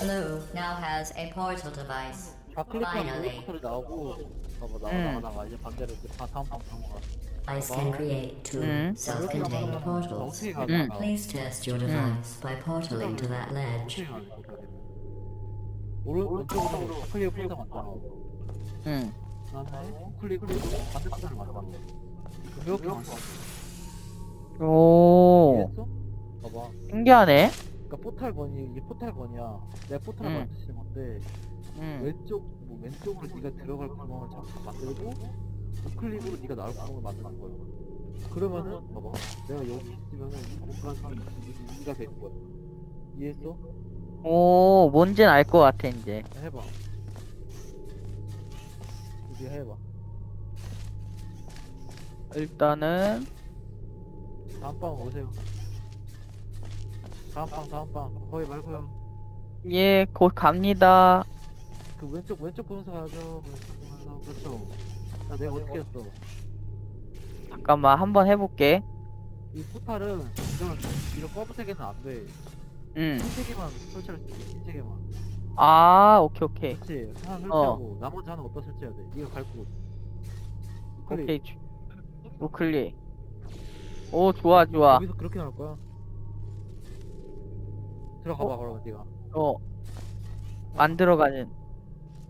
Blue now has a portal device. 좌클릭하면 Finally. 포털이 나오고 봐봐 나와 음. 나와 나와 이제 반대로 이제 다 다음 방 넘어가 Ice can create two Mm. self-contained portals. 어떻게 가냐 음. Please test your device by portaling to that ledge. 어떻게 가냐 오른 왼쪽으로 좌클릭 포털 만들어 응. 그다음에 클릭을 반대 포털을 만들어 이렇게 만들어 오. 이해했어? 신기하네. 그러니까 포탈 건이 이게 포탈 건이야 내가 포탈 음. 만드시는 건데 응. 왼쪽 뭐 왼쪽으로 네가 들어갈 구멍을 자꾸 만들고 클릭으로 네가 나올 구멍을 만드는 거야. 그러면은 봐봐 내가 여기 있으면은 이 공간이 네가 되는 거야. 이해했어? 오, 뭔진 알 것 같아 이제. 자, 해봐. 이제 해봐. 일단은 다음 방 오세요. 다음 방 다음 방 거기 말고요. 예, 곧 갑니다. 그 왼쪽 왼쪽 보면서 가죠. 왼쪽 보면서 그렇죠. 야 내가 어떻게 했어? 잠깐만 한번 해볼게. 이 포탈은 이런 이런 검은색에는 안 돼. 응. 흰색에만 설치할 수 있어. 흰색에만. 아, 오케이 오케이. 그렇지. 하나 설치하고 나머지 하나 어디다 설치해야 돼? 네가 갈 곳. 클릭. 오케이. 주- 우클릭. 오, 좋아 좋아. 여기서 그렇게 나올 거야. 들어가봐 그러면 네가. 어. 만들어가는.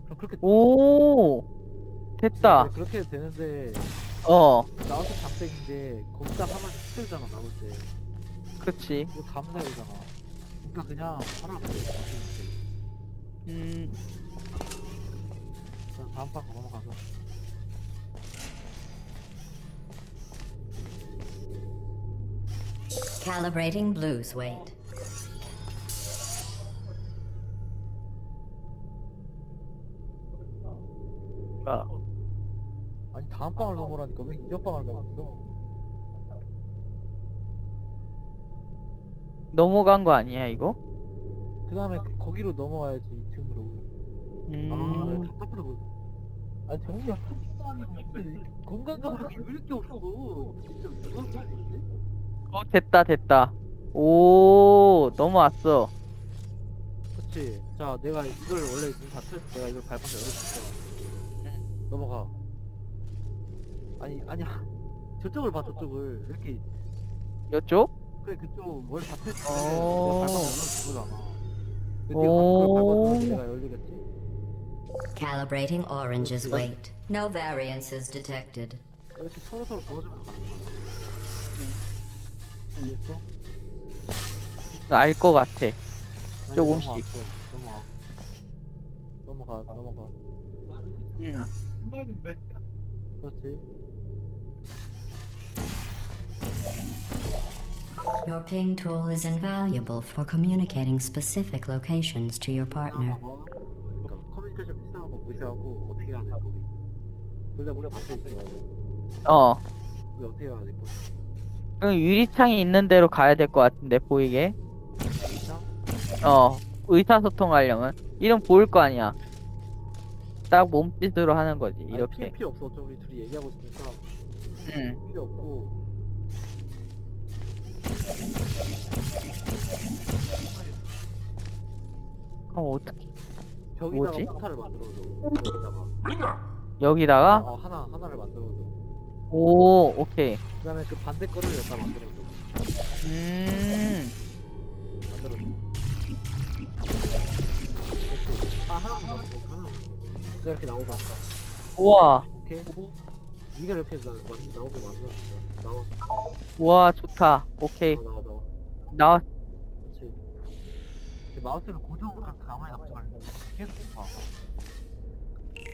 그럼 그렇게 오. 됐다. 네, 그렇게 해도 되는데 어. 나올 때 장땡인데 거기다 하면 힘들잖아 나올 때. 그렇지. 이거 감사해잖아. 그러니까 그냥 하라고 해. 음. 자 다음 방 넘어가서. Calibrating blue's weight. 왜 이전 방을 넘었어? 넘어간 거 아니야 이거? 그 다음에 거기로 넘어가야지 2층으로. 아, 음. 답답하다 보여. 아니 정우야 건강감이 왜 이렇게 없어? 진짜 그랬지? 어, 됐다 됐다. 오, 넘어왔어. 그렇지. 자, 내가 이걸 원래 문 닫혔을 때 내가 이걸 밟아서 열어줄게. 넘어가. 아니, 아니야. 저쪽을 봐, 저쪽을. 이렇게. 이쪽? 그래, 그쪽 뭘 어. 내가 밟아서 열어주잖아. 근데 오. 그걸 밟아서 내가 열리겠지? Calibrating orange's weight. No variances detected. 이렇게 서로 서로 도와주면 가는 거야. 이해했어? 알것 같아. 아니, 조금씩. 넘어왔어. 넘어가. 넘어가, 넘어가. 응. 그렇지. Your ping tool is invaluable for communicating specific locations to your partner. 하고, 커뮤니케이션 비슷한 거 무시하고 어떻게 해야 돼 거기 둘다 우리 밖에 있어 어. 우리 어떻게 해야 돼 거기 그럼 유리창이 있는 데로 가야 될 것 같은데 보이게. 어. 의사소통하려면 이름 보일 거 아니야. 딱 몸짓으로 하는 거지 이렇게. 필요, 필요 없어 우리 둘이 얘기하고 있으니까 응. 필요 없고 그럼 어떻게? 벽에다가 뭐지? 포탈을 만들어줘. 여기다가. 여기다가? 어, 하나 하나를 만들어줘. 오 오케이. 그 다음에 그 반대 거를 여기다 만들어줘. 음. 만들어줘. 아 하나 하나 더 내가 이렇게 나오고 왔다. 우와. 오케이. 네가 이렇게 나, 나, 나오게 만들어줘 나와 우와 좋다. 오케이. 나와 나와 나와 나왔. 그렇지. 그 마우스를 고정으로 가만히 놔두지 말고 계속 봐.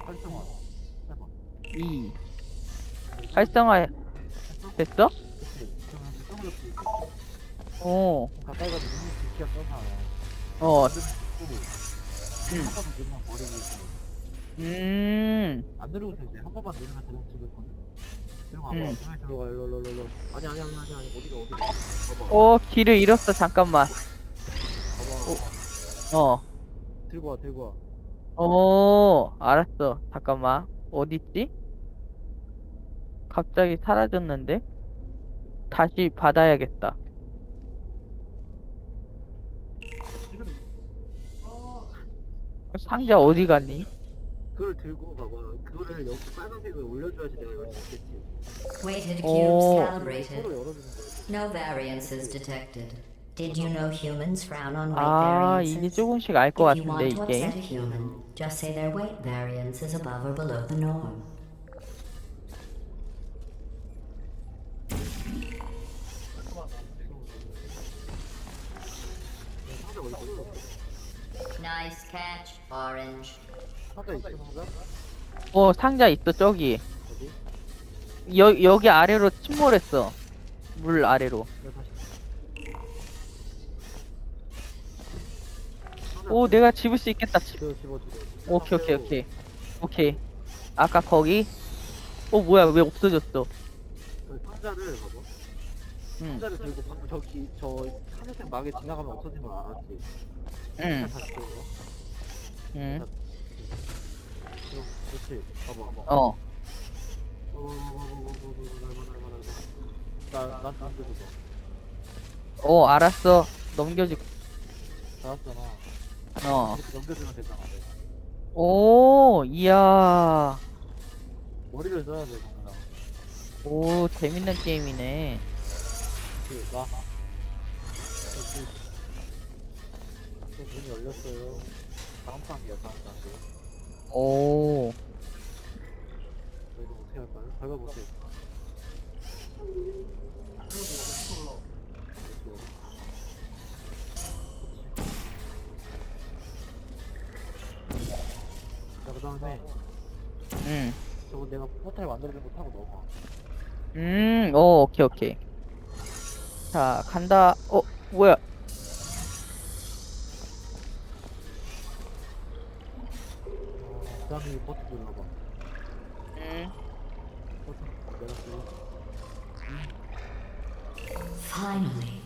활성화. 해봐. 2 활성화? 됐어? 그치. 그러면 오. 가까이 가서 눈이 비키가 떠나. 어. 만들면 죽고. 한 번만 누르면 버리고 있고. 음. 안 누르고 되지. 한 번만 누르면 되는 죽었거든. 아니 아니 아니 아니 어디로 어디로. 어 길을 잃었어 잠깐만 가봐. 어. 어 들고 와 들고 와. 어, 알았어. 잠깐만. 어딨지? 갑자기 사라졌는데? 다시 받아야겠다. 상자 어디 갔니? 그걸 들고 봐봐. 그거를 여기 빨간색을 올려줘야지 내가 이걸 잡겠지. Weighted Oh. cubes 서로 calibrated. 열어주는 거야. No variances detected. Did you know humans frown on weight 아 이게 variances? 조금씩 알 것 If you 같은데 want 이 to upset 게임 a human, just say their weight variance is above or below the norm. Nice catch, Orange. 상자 있어 상자? 어 상자 있어 저기? 여, 여기 아래로 침몰했어 물 아래로 다시. 오 내가 집을 수 있겠다 집. 집어. 오케이 오케이 오케이 오케이 아까 거기 어 뭐야 왜 없어졌어 그 상자를 봐봐. 응 상자를 들고 방금 저기 저 하늘색 막에 지나가면 없어진 걸 알았지. 응, 다시 들어. 응. 그렇지. 봐봐. 어. 나난. 어, 알았어. 넘겨줄. 알았잖아. 어. 이렇게 넘겨주면 되잖아. 오, 이야. 머리를 써야 돼. 오, 재밌는 게임이네. 나. 또 문이 열렸어요. 다음 단계야, 다음 단계. 오. 이거 어떻게 할까요? 밟아보세요. 자, 그 다음에 응. 저거 내가 포탈 만들어준 거 타고 넘어가. 음, 오, 오케이, 오케이. 자, 간다. 어, 뭐야. 그 다음에 이 버튼 눌러봐. 음. 버튼 내가 그 Finally.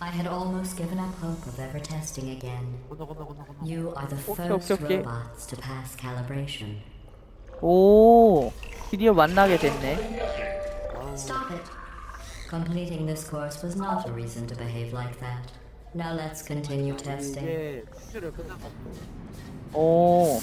I had almost given up hope of ever testing again. 건너 건너 건너 건너. You are the Okay, first okay, okay. robots to pass calibration. 오, 드디어 만나게 됐네. 와우. Stop it. Completing this course was not a reason to behave like that. Now let's continue testing. 이게 퀴즈를 끝난 거. 오,